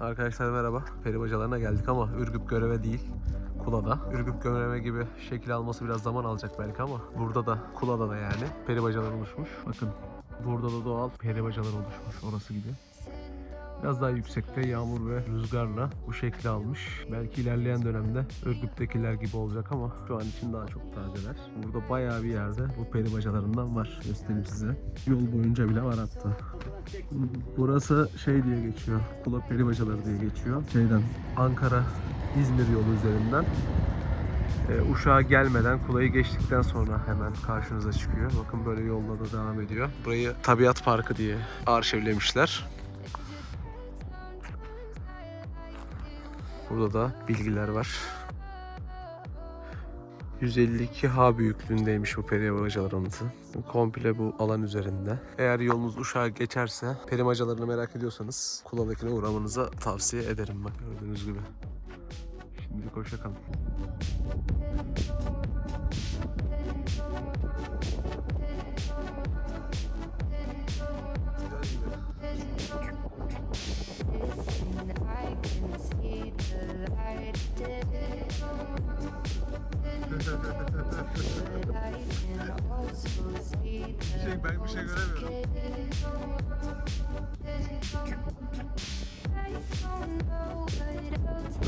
Arkadaşlar merhaba. Peri bacalarına geldik ama Ürgüp göreve değil. Kula'da. Ürgüp göreve gibi şekil alması biraz zaman alacak belki ama burada da Kula'da da yani peri bacalar oluşmuş. Bakın burada da doğal peri bacalar oluşmuş orası gibi. Biraz daha yüksekte yağmur ve rüzgarla bu şekli almış. Belki ilerleyen dönemde Ürgüp'tekiler gibi olacak ama şu an için daha çok tazeler. Burada bayağı bir yerde bu peri bacalarından var. Göstereyim size. Yol boyunca bile var hatta. Burası şey diye geçiyor. Kula peri bacaları diye geçiyor. Şeyden Ankara İzmir yolu üzerinden. E, Uşak'a gelmeden Kula'yı geçtikten sonra hemen karşınıza çıkıyor. Bakın böyle yolla da devam ediyor. Burayı Tabiat Parkı diye arşivlemişler. Burada da bilgiler var. 152 ha büyüklüğündeymiş bu anıtı. Komple bu alan üzerinde. Eğer yolunuz Uşak'a geçerse peribacalarını merak ediyorsanız Kula'dakine uğramanızı tavsiye ederim bak gördüğünüz gibi. Şimdi hoşça Şey, ben bir şey göremiyorum.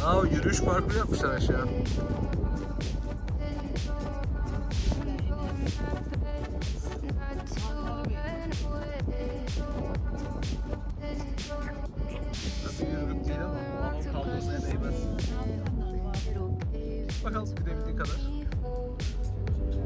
Aa yürüyüş parkuru yapmışlar aşağı. Bakalım gidebildiğin kadar.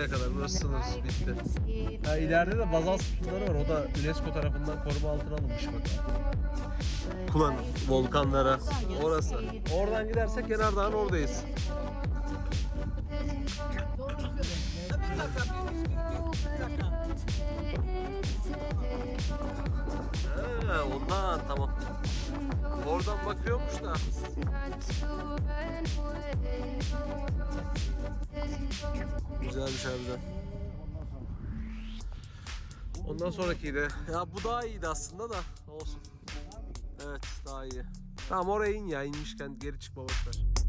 buraya kadar burası sınırsız bitti. Ha, ileride de bazalt sütunları var. O da UNESCO tarafından koruma altına alınmış bak. Kullanın volkanlara. Orası. Oradan gidersek Yanardağ'ın oradayız. Ha, ondan tamam. Oradan bakıyormuş da. Güzelmiş harbiden. Ondan sonrakiydi. Ya bu daha iyiydi aslında da olsun. Evet daha iyi. Tamam oraya in ya inmişken geri çıkma boşver.